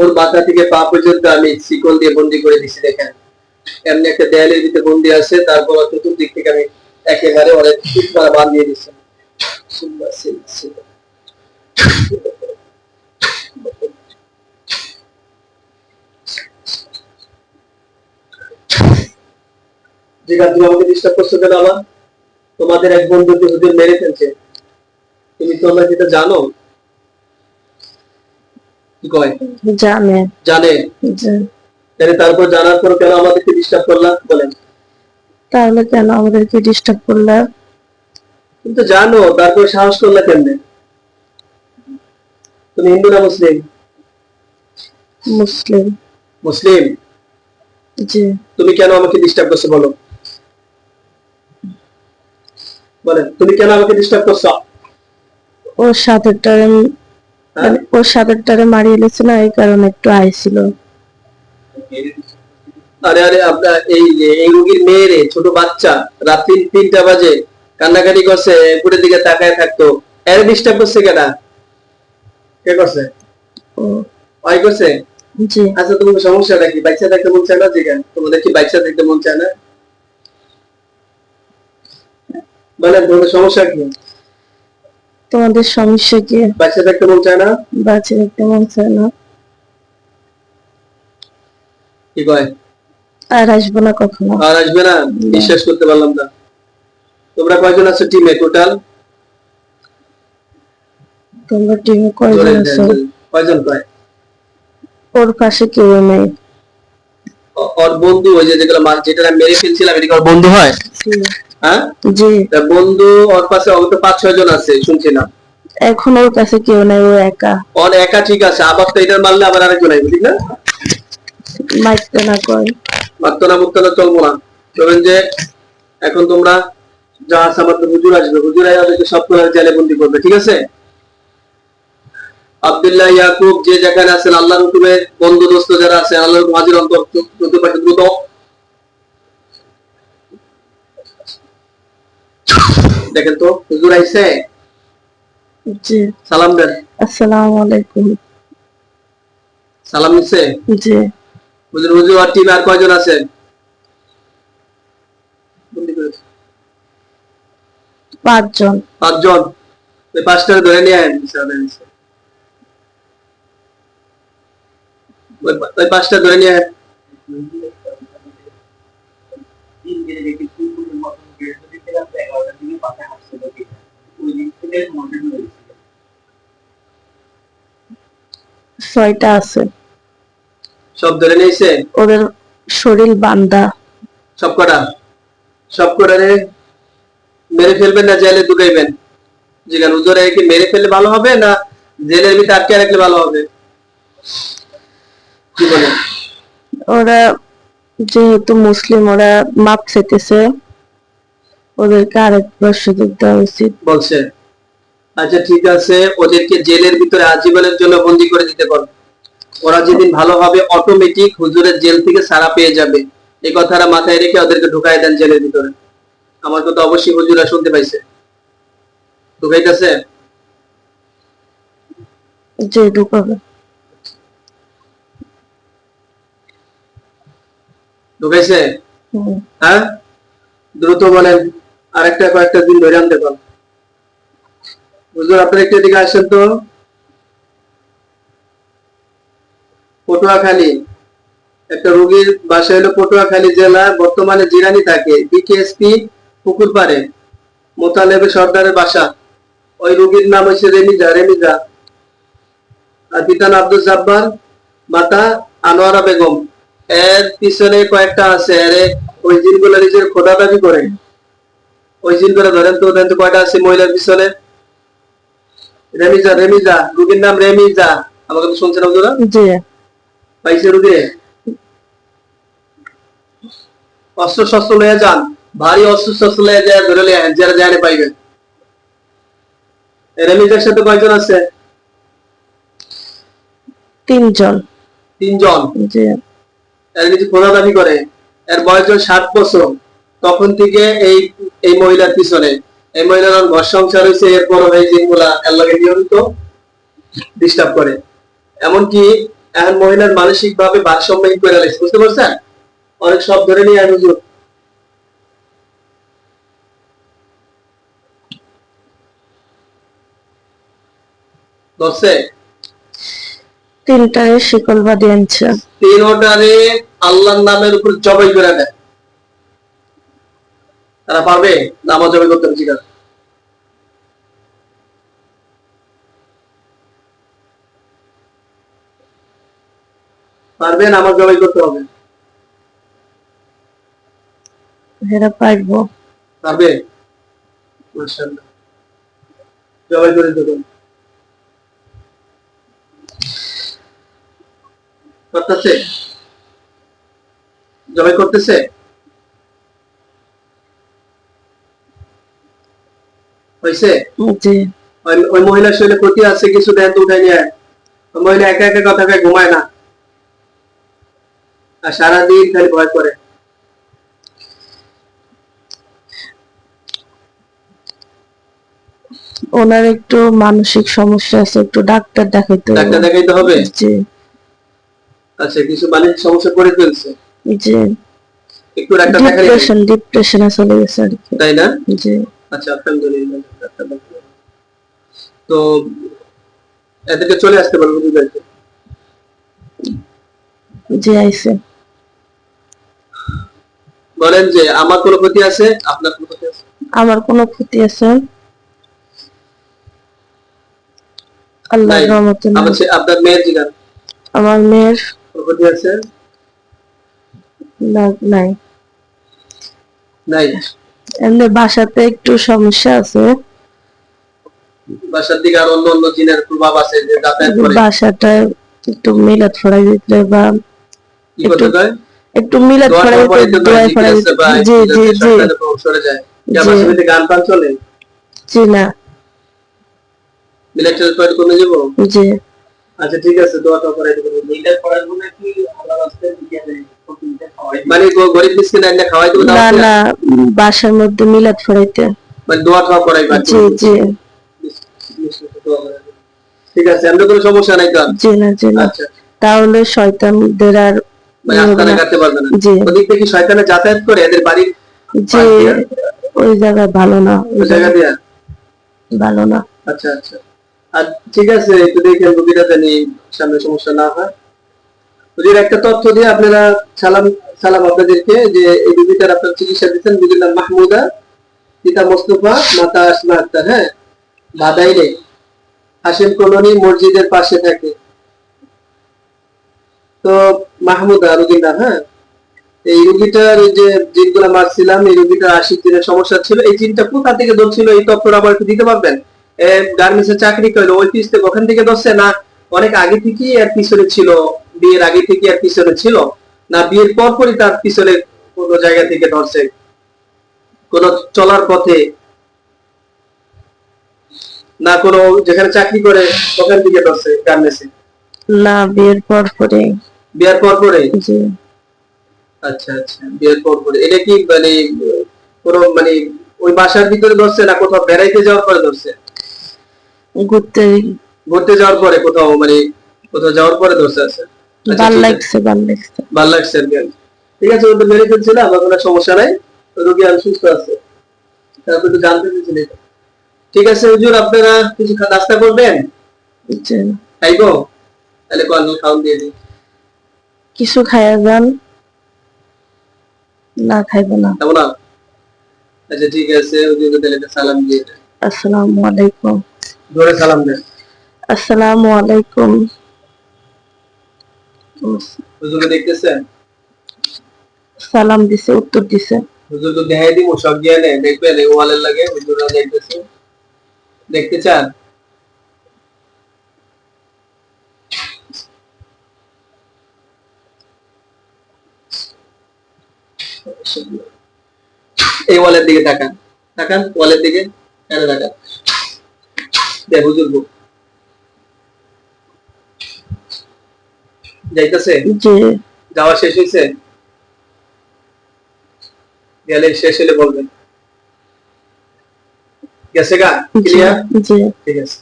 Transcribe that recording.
ওর মাথা থেকে পা পর্যন্ত আমি শিকল দিয়ে বন্দি করে দিছি, দেখেন। এমনি একটা দেয়ালের ভিতরে বন্দি আছে, তারপর চতুর্দিক থেকে আমি একেবারে অনেক ঠিক করে বাঁধিয়ে দিচ্ছি তুমি আমাকে ডিস্টার্ব করছ কেন আবার তোমাদের এক বন্ধুকে হুজুর মেরে ফেলছে। তুমি তোমরা যেটা জানো? কি কয়? জানে। জানে। তাহলে তারপর জানার পর কেন আমাদেরকে ডিস্টার্ব করলাম বলেন। তাহলে কেন আমাদেরকে ডিস্টার্ব করলে? তুমি তো জানো তারপর সাহস করলা কেমনে? তুমি হিন্দু না মুসলিম? মুসলিম। মুসলিম? জি। তুমি কেন আমাকে ডিস্টার্ব করছ বলো? বলেন তুমি কেন আমাকে ডিস্টার্ব করছ? ওর সাথেরটারে হ্যাঁ? ওর সাথেরটারে মারিয়ে দিয়েছে না এই কারণে একটু আইছিল আরে আরে আপনার এই যে এই রোগীর মেয়েরে ছোট বাচ্চা রাত্রি তিনটা বাজে কান্নাকাটি করছে উপরের দিকে তাকায় থাকতো। এর ডিস্টার্ব করছে কেনা কে করছে? ওই করছে? জি। আচ্ছা তোমার সমস্যাটা কি? বাচ্চা দেখতে মন চায় না জিজ্ঞান তোমাদের কি বাচ্চা দেখতে মন চায় না? বলেন তোমাদের সমস্যা কি? তোমাদের সমস্যা কি? বাচ্চা দেখতে মন চায় না? বাচ্চা দেখতে মন চায় না। কি কয়? আর আসব না কখনো। আর আসবে না? বিশ্বাস করতে পারলাম না। তোমরা কয়জন আছো টিমে টোটাল তোমরা টিমে কয়জন আছো? কয়জন কয়? ওর পাশে কেউ নেই। ওর বন্ধু ওই যে যেগুলো মা- যেটা মেরে ফেলছিলাম এটা ওর বন্ধু হয়। হ্যাঁ? জি। বন্ধু ওর পাশে অবশ্য পাঁচ ছয় জন আছে শুনছিলাম। এখন ওর কাছে কেউ নেই ও একা। ওর একা ঠিক আছে আবার তো এটার মারলে আবার আরেকজন আইবে ঠিক না? মারতে না কয়। মারতো না মুক্ত না চলবো না। চলেন যে এখন তোমরা যা হুজুর আসবে। হুজুর আই ওদেরকে সব করে জেলে বন্দি করবে ঠিক আছে? আব্দুল্লাহ ইয়াকুব যে যেখানে আছেন আল্লাহর হুকুমে বন্ধু দোস্ত যারা আছে আল্লাহর হাজির অন্তর দ্রুত পাঠে দ্রুত দেখেন তো হুজুর আইছে? জি। সালাম দেন। আসসালামু আলাইকুম। সালাম নিচ্ছে জি। হুজুর হুজুর আর টিমে আর কয়জন আছেন? বন্দি করেছে। পাঁচজন। পাঁচজন? ওই পাঁচটা ধরে নিয়ে আয়েন বিছানায় নিচে। ওই পা- ওই পাঁচটা ধরে নিয়ে আয়েন। ছয়টা আছে। সব ধরে নিয়েছে? ওদের শরীর বান্দা। সব কটা? সব কটা মেরে ফেলবেন না জেলে ঢুকাইবেন? যেখানে হুজুরে কি মেরে ফেললে ভালো হবে না জেলের ভিতরে আটকে রাখলে ভালো হবে? কি ওরা যেহেতু মুসলিম ওরা মাপ চাইতেছে। ওদেরকে আরেকবার সুযোগ দেওয়া উচিত। বলছে। আচ্ছা ঠিক আছে। ওদেরকে জেলের ভিতরে আজীবনের জন্য বন্দি করে দিতে পারো ওরা যেদিন ভালো হবে অটোমেটিক হুজুরের জেল থেকে সারা পেয়ে যাবে। এই কথাটা মাথায় রেখে ওদেরকে ঢুকাই দেন জেলের ভিতরে। আমার কথা অবশ্যই হুজুরা শুনতে পাইছে। ঢুকাইতেছে? যে ঢুকাবে। ঢুকাইছে? হ্যাঁ? দ্রুত বলেন আরেকটা কয়েকটা দিন ধরে আনতে পারো। হুজুর আপনার একটু এদিকে আসেন তো। পটুয়াখালী, একটা রোগীর বাসা হলো পটুয়াখালী জেলা, বর্তমানে জিরানি থাকে, বিকেএসপি মোতালেবে সর্দারের বাসা। ওই রোগীর নাম হচ্ছে রেমিজা রেমিজা। আর পিতা আব্দুল জাব্বার, মাতা আনোয়ারা বেগম। এর পিছনে কয়েকটা আছে ওই জিনগুলো নিজের খোদা দাবি করে। ওই জিনগুলো ধরেন তো ধরেন তো কয়টা আছে মহিলার পিছনে? রেমিজা রেমিজা রুগীর নাম রেমিজা। আমাকে তো শুনছেন আপনারা? জি। পাইছে রুগী অস্ত্র শস্ত্র লয়ে যান। ভারী অস্ত্র শস্ত্র লয়ে যায় ধরে লয়ে যারা জানে পাইবেন রেমিজার সাথে কয়জন আছে? তিনজন। তিনজন? জি। এর কিছু খোদা দাবি করে এর বয়স ষাট বছর তখন থেকে এই এই মহিলার পিছনে এই মহিলার ঘর সংসার হয়েছে এরপর এই জিনগুলা আল্লাহকে নিয়মিত ডিস্টার্ব করে। এমনকি এখন মহিলার মানসিক ভাবে ভারসাম্যহীন করে লাগছে বুঝতে পারছেন? অনেক সব ধরে নিয়ে আয় হুজুর। ধরছে? তিনটায় শিকল বাঁধি আনছে তিন ওটারে আল্লাহর নামের উপর জবাই করে দেয়। তারা পারবে? নামাজ জবাই করতে হবে জিজ্ঞাসা পারবে? নামাজ জবাই করতে হবে। এরা পারব। পারবে? মাশাআল্লাহ। জবাই করে দেবো। করতেছে? জবাই করতেছে? হয়েছে? জি ওই মহিলার শরীরে ক্ষতি আছে কিছু দেন তো উঠাই নিয়ে মহিলা একা একা কথা কয়ে ঘুমায় না। আর সারাদিন খালি ভয় করে। ওনার একটু মানসিক সমস্যা আছে একটু ডাক্তার দেখাইতে হবে। ডাক্তার দেখাইতে হবে? জি। আচ্ছা কিছু মানসিক সমস্যা করে ফেলছে? জি। একটু ডাক্তার দেখাই ডিপ্রেশন ডিপ্রেশনে চলে গেছে আর কি। তাই না? জি। আচ্ছা আলহামদুলিল্লাহ তো এদেরকে চলে আসতে পারব বুঝতে জি আইছে বলেন যে আমার কোনো ক্ষতি আছে আপনার কোনো ক্ষতি আছে? আমার কোনো ক্ষতি আছে। আল্লাহর রহমতে আমার আপনার মেয়ের জিগান। আমার মেয়ের ক্ষতি আছে? নাই। নাই। এমনি বাসাতে একটু সমস্যা আছে। বাসার দিকে আর অন্য অন্য জিনের প্রভাব আছে যে যাতায়াত করে। বাসাটা একটু মিলাদ ফড়াই দিতে বা একটু- একটু মিলাদ ফড়াই দিতে দোয়া ফড়াই বা জি জি জি। সরে যায়। গান টান চলে? জি না। করে যাব? জি। আচ্ছা ঠিক আছে দোয়াটা করে দেবো। মিলিটারি পয়েন্টগুলো কি আল্লাহ রাস্তায় দিয়ে দেয় মানে গরিব মিসকিন এনে খাওয়াই দেবো না না বাসার মধ্যে মিলাদ মানে দোয়া টোয়া জি জি। ঠিক আছে এমনি কোনো সমস্যা নাই তো? জি না জি না। আচ্ছা। তাহলে শয়তানদের আর মানে আস্তানা। কাটতে পারবে না? জি। ওদিক থেকে শয়তানে যাতায়াত করে এদের বাড়ির জি ওই জায়গায় ভালো না ওই জায়গা জায়গা দিয়ে? ভালো না। আচ্ছা আচ্ছা। আর ঠিক আছে একটু দেখে রোগীরা জানি সামনে সমস্যা না হয়। একটা তথ্য দিয়ে আপনারা সালাম সালাম আপনাদেরকে যে এই আপনার চিকিৎসা দিচ্ছেন। নাম মাহমুদা, পিতা মোস্তফা, মাতা আসমা আক্তার হ্যাঁ? হাসিম কলোনি মসজিদের পাশে থাকে। তো মাহমুদা হ্যাঁ? এই রোগীটার যে জিনগুলা মারছিলাম, এই রোগীটার আশি দিনের সমস্যা ছিল। এই জিনটা কোথা থেকে ধরছিল, এই তথ্যটা আবার একটু দিতে পারবেন? গার্মেন্টস এর চাকরি করল, ওই পিস থেকে ওখান থেকে ধরছে না? অনেক আগে থেকেই আর পিছনে ছিল বিয়ের আগে থেকে আর পিছনে ছিল? না বিয়ের পর পরই তার পিছনে কোনো জায়গা থেকে ধরছে? কোন চলার পথে? না কোনো যেখানে চাকরি করে ওখান থেকে ধরছে গার্মেন্টসে? না বিয়ের পর পরে বিয়ের পর পরে জি। আচ্ছা আচ্ছা বিয়ের পর পরে এটা কি মানে কোনো মানে ওই বাসার ভিতরে ধরছে না কোথাও বেড়াইতে যাওয়ার পরে ধরছে? ঘুরতে। ঘুরতে যাওয়ার পরে কোথাও মানে কোথাও যাওয়ার পরে ধরছে আছে আচ্ছা, ভালো লাগছে ভালো লাগছে। ভালো লাগছে আর কি আর কি। ঠিক আছে ওটা মেরে ফেলছিলাম আমার কোনো সমস্যা নাই। রোগী আর সুস্থ আছে। তারপর একটু জানতে চেয়েছিলেন ঠিক আছে হুজুর আপনারা কিছু খা- নাস্তা করবেন? জি তাহলে কল খাওয়ান দিয়ে দিই। কিছু খায়া যান। না খাইব না। আচ্ছা ঠিক আছে হুজুরকে তাহলে সালাম দিয়ে। আসসালামু আলাইকুম। ধরে সালাম দেন। আসসালামু আলাইকুম। হুজুরকে দেখতেছেন? সালাম দিছে উত্তর দিছে। হুজুর তো দেখাই দিব সব জ্ঞানে দেখবেন এই ওয়ালের লাগে হুজুররা দেখতেছে। দেখতে চান? এই ওয়ালের দিকে তাকান। তাকান ওয়ালের দিকে কেন তাকান। দেখ হুজুর যাইতেছে? যে যাওয়া শেষ হয়েছে গেলে শেষ হলে বলবেন। গেছে গা? যে ক্লিয়ার যে ঠিক আছে।